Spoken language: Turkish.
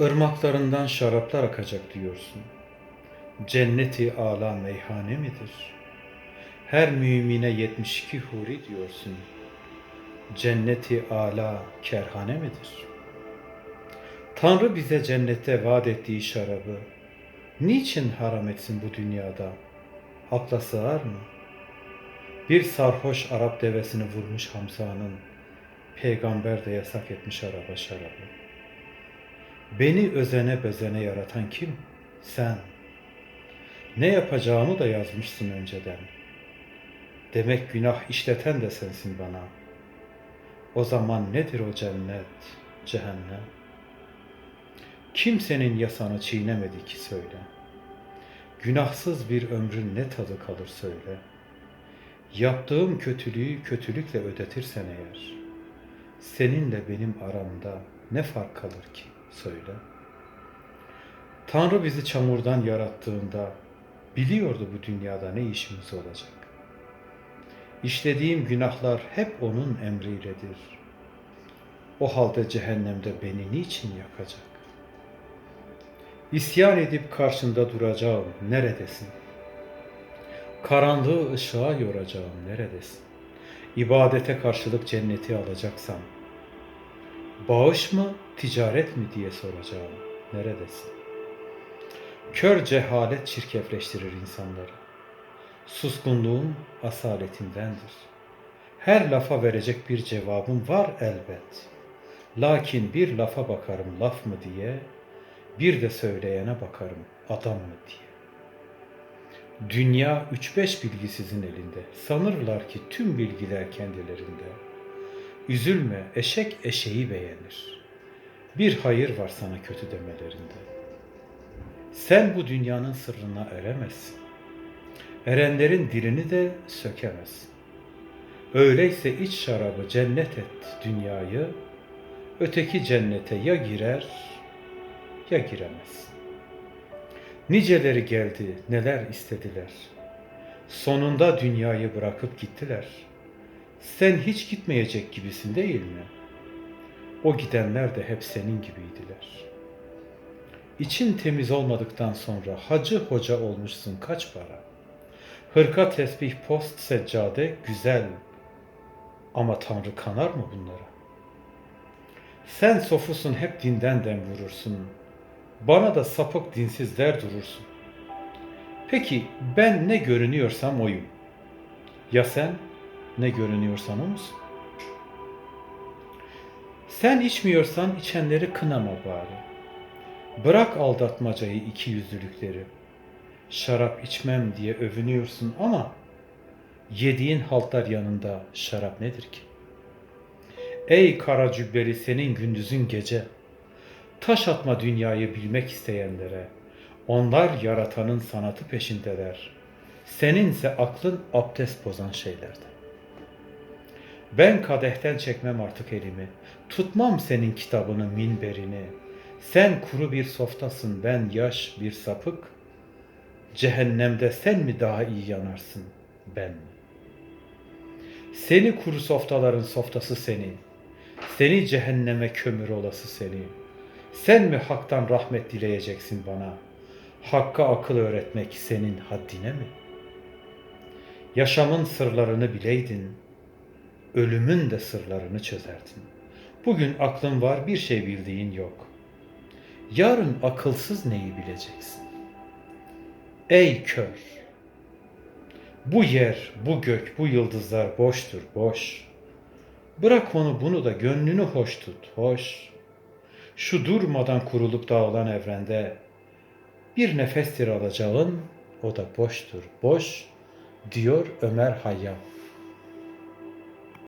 Irmaklarından şaraplar akacak diyorsun. Cenneti ala meyhane midir? Her mümine 72 huri diyorsun. Cenneti ala kerhane midir? Tanrı bize cennette vaat ettiği şarabı niçin haram etsin bu dünyada? Akla sığar mı? Bir sarhoş Arap devesini vurmuş Hamza'nın peygamber de yasak etmiş araba şarabı. Beni özene bezene yaratan kim? Sen. Ne yapacağımı da yazmışsın önceden. Demek günah işleten de sensin bana. O zaman nedir o cennet, cehennem? Kimsenin yasanı çiğnemedi ki söyle. Günahsız bir ömrün ne tadı kalır söyle. Yaptığım kötülüğü kötülükle ödetirsen eğer, seninle benim aramda ne fark kalır ki söyle. Tanrı bizi çamurdan yarattığında biliyordu bu dünyada ne işimiz olacak. İşlediğim günahlar hep onun emriyledir. O halde cehennemde beni niçin yakacak? İsyan edip karşında duracağım neredesin? Karanlığı ışığa yoracağım neredesin? İbadete karşılık cenneti alacaksam, bağış mı, ticaret mi diye soracağım neredesin? Kör cehalet çirkefleştirir insanları. Suskunluğum asaletindendir. Her lafa verecek bir cevabım var elbet. Lakin bir lafa bakarım laf mı diye, bir de söyleyene bakarım adam mı diye. Dünya üç beş bilgisizin elinde. Sanırlar ki tüm bilgiler kendilerinde. Üzülme, eşek eşeği beğenir. Bir hayır var sana kötü demelerinde. Sen bu dünyanın sırrına eremezsin. Erenlerin dilini de sökemezsin. Öyleyse iç şarabı cennet et dünyayı, öteki cennete ya girer ya giremez. Niceleri geldi, neler istediler. Sonunda dünyayı bırakıp gittiler. Sen hiç gitmeyecek gibisin değil mi? O gidenler de hep senin gibiydiler. İçin temiz olmadıktan sonra hacı hoca olmuşsun kaç para? Hırka tesbih post seccade güzel. Ama Tanrı kanar mı bunlara? Sen sofusun hep dinden dem vurursun. Bana da sapık dinsizler durursun. Peki ben ne görünüyorsam oyum. Ya sen ne görünüyorsan o musun? Sen içmiyorsan içenleri kınama bari. Bırak aldatmacayı iki yüzlülükleri. Şarap içmem diye övünüyorsun ama yediğin haltlar yanında şarap nedir ki? Ey kara cübbeli senin gündüzün gece. Taş atma dünyayı bilmek isteyenlere. Onlar yaratanın sanatı peşindeler. Seninse aklın abdest bozan şeylerde. Ben kadehten çekmem artık elimi. Tutmam senin kitabını minberini. Sen kuru bir softasın, ben yaş bir sapık. Cehennemde sen mi daha iyi yanarsın, ben mi? Seni kuru softaların softası seni. Seni cehenneme kömür olası seni. Sen mi haktan rahmet dileyeceksin bana? Hakka akıl öğretmek senin haddine mi? Yaşamın sırlarını bileydin, ölümün de sırlarını çözerdin. Bugün aklın var bir şey bildiğin yok. Yarın akılsız neyi bileceksin? Ey kör! Bu yer, bu gök, bu yıldızlar boştur, boş. Bırak onu bunu da gönlünü hoş tut, hoş. Şu durmadan kurulup dağılan evrende bir nefestir alacağın, o da boştur, boş, diyor Ömer Hayyam.